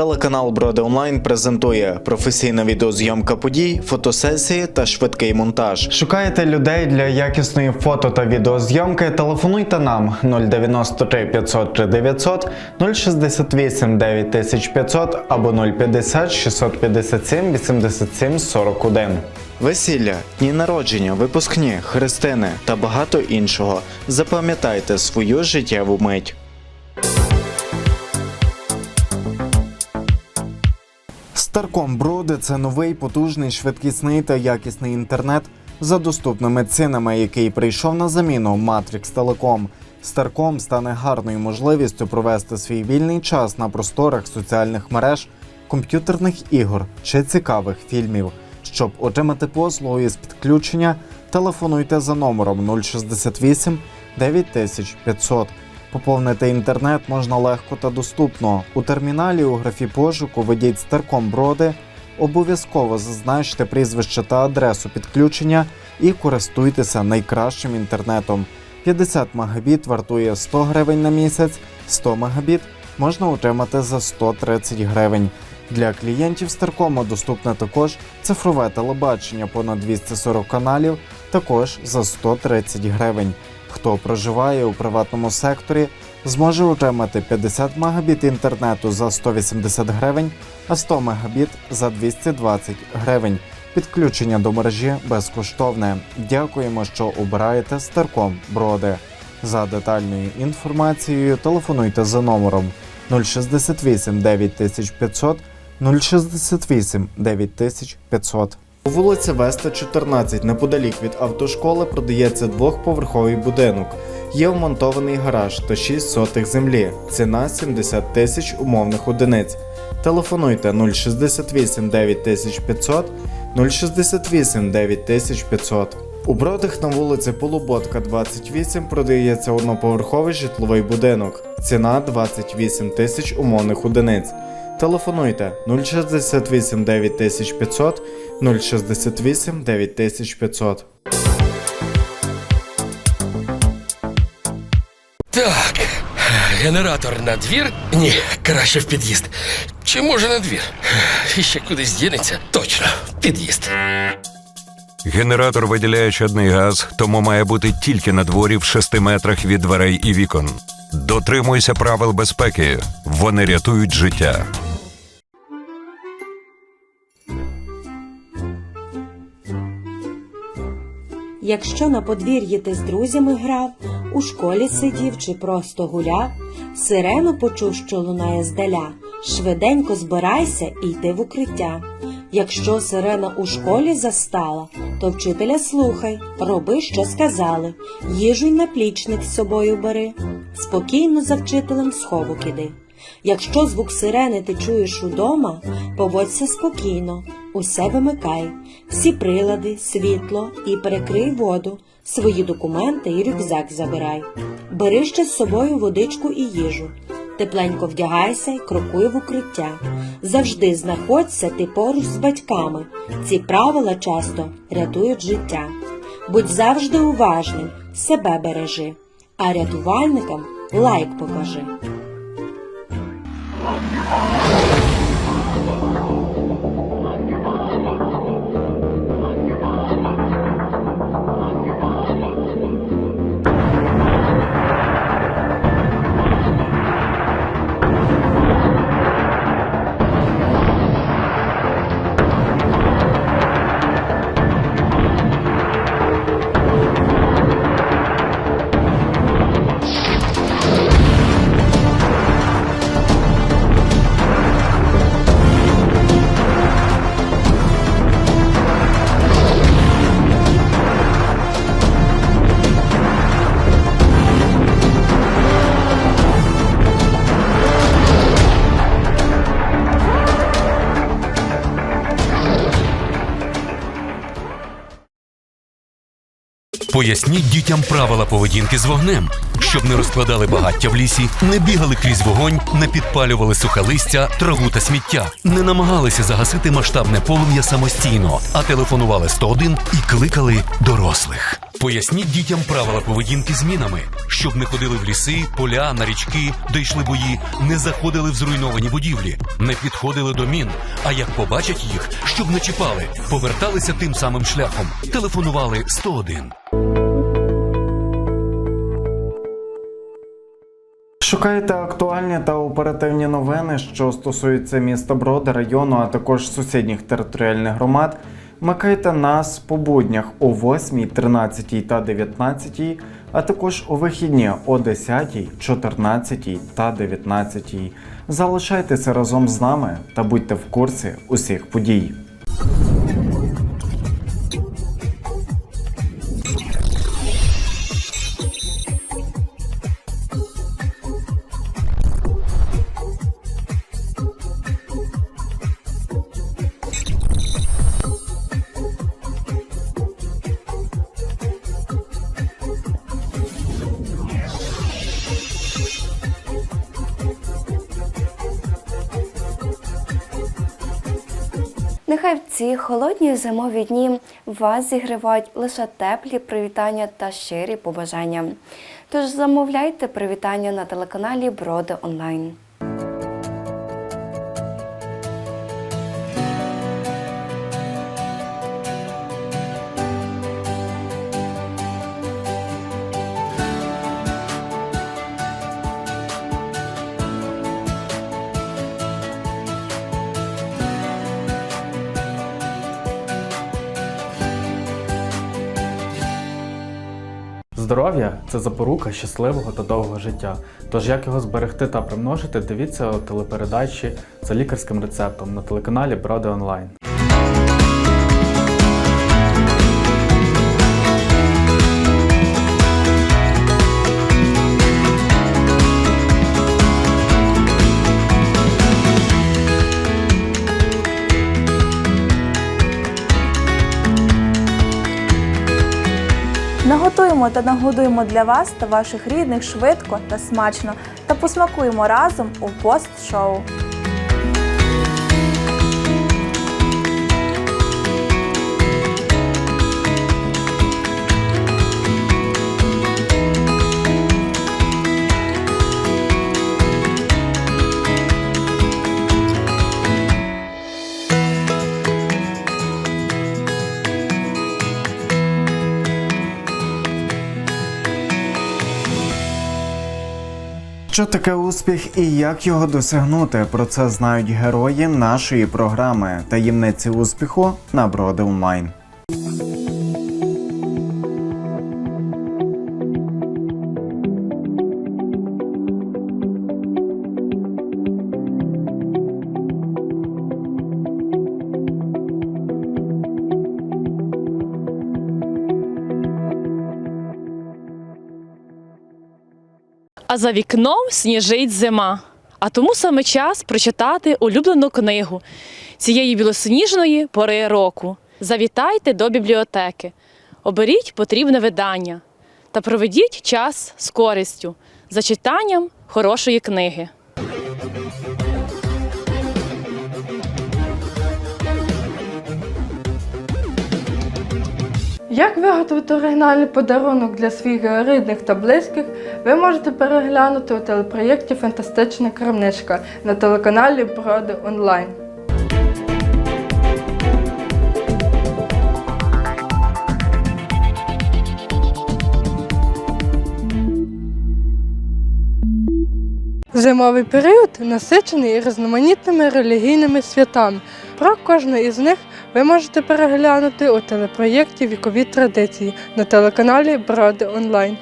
Телеканал Броди Онлайн презентує професійна відеозйомка подій, фотосесії та швидкий монтаж. Шукаєте людей для якісної фото та відеозйомки? Телефонуйте нам 093 503 900 068 9500 або 050 657 87 41. Весілля, дні народження, випускні, хрестини та багато іншого. Запам'ятайте свою життєву мить. Старком Броди це новий, потужний, швидкісний та якісний інтернет за доступними цінами, який прийшов на заміну Matrix Telecom. Старком стане гарною можливістю провести свій вільний час на просторах соціальних мереж, комп'ютерних ігор чи цікавих фільмів. Щоб отримати послугу із підключення, телефонуйте за номером 068 9500. Поповнити інтернет можна легко та доступно. У терміналі у графі пошуку введіть старком броди, обов'язково зазначте прізвище та адресу підключення і користуйтеся найкращим інтернетом. 50 Мбіт вартує 100 гривень на місяць, 100 Мбіт можна отримати за 130 гривень. Для клієнтів Старкома доступне також цифрове телебачення понад 240 каналів, також за 130 гривень. Хто проживає у приватному секторі, зможе отримати 50 Мбіт інтернету за 180 гривень, а 100 Мбіт за 220 гривень. Підключення до мережі безкоштовне. Дякуємо, що обираєте Старком Броди. За детальною інформацією телефонуйте за номером 068 9500 068 9500. У вулиці Веста 14, неподалік від автошколи, продається двохповерховий будинок. Є вмонтований гараж та 6 сотих землі. Ціна 70 тисяч умовних одиниць. Телефонуйте 068 9500 068 9500. У Бродах на вулиці Полуботка 28 продається одноповерховий житловий будинок. Ціна 28 тисяч умовних одиниць. Телефонуйте 068 9500 068 9500. Так, генератор на двір? Ні, краще в під'їзд. Чи може на двір? І ще кудись дінеться? Точно, в під'їзд. Генератор виділяє чадний газ, тому має бути тільки на дворі в 6 метрах від дверей і вікон. Дотримуйся правил безпеки. Вони рятують життя. Якщо на подвір'ї ти з друзями грав, у школі сидів чи просто гуляв, сирену почув, що лунає здаля, швиденько збирайся і йди в укриття. Якщо сирена у школі застала, то вчителя слухай, роби, що сказали, їжу й наплічник з собою бери, спокійно за вчителем в сховок іди. Якщо звук сирени ти чуєш удома, поводься спокійно, усе вимикай, всі прилади, світло і перекрий воду, свої документи і рюкзак забирай. Бери ще з собою водичку і їжу. Тепленько вдягайся й крокуй в укриття. Завжди знаходься ти поруч з батьками. Ці правила часто рятують життя. Будь завжди уважним, себе бережи, а рятувальникам лайк покажи. Thank you. Поясніть дітям правила поведінки з вогнем, щоб не розкладали багаття в лісі, не бігали крізь вогонь, не підпалювали сухе листя, траву та сміття, не намагалися загасити масштабне полум'я самостійно, а телефонували 101 і кликали дорослих. Поясніть дітям правила поведінки з мінами, щоб не ходили в ліси, поля, на річки, де йшли бої, не заходили в зруйновані будівлі, не підходили до мін. А як побачать їх, щоб не чіпали, поверталися тим самим шляхом, телефонували 101. Шукаєте актуальні та оперативні новини, що стосуються міста Броди, району, а також сусідніх територіальних громад. Вмикайте нас по буднях о 8, 13 та 19, а також у вихідні о 10, 14 та 19. Залишайтеся разом з нами та будьте в курсі усіх подій. Нехай в ці холодні зимові дні вас зігрівають лише теплі привітання та щирі побажання. Тож замовляйте привітання на телеканалі Броди Онлайн. Здоров'я це запорука щасливого та довгого життя. Тож як його зберегти та примножити, дивіться у телепередачі за лікарським рецептом на телеканалі Броди Онлайн. Наготуємо та нагодуємо для вас та ваших рідних швидко та смачно та посмакуємо разом у пост-шоу. Що таке успіх і як його досягнути? Про це знають герої нашої програми Таємниці успіху на Броди Онлайн. А за вікном сніжить зима. А тому саме час прочитати улюблену книгу цієї білосніжної пори року. Завітайте до бібліотеки, оберіть потрібне видання та проведіть час з користю за читанням хорошої книги. Як виготовити оригінальний подарунок для своїх рідних та близьких, ви можете переглянути у телепроєкті Фантастична крамничка на телеканалі Броди Онлайн. Зимовий період насичений різноманітними релігійними святами. Про кожне із них ви можете переглянути у телепроєкті Вікові традиції на телеканалі Броди Онлайн.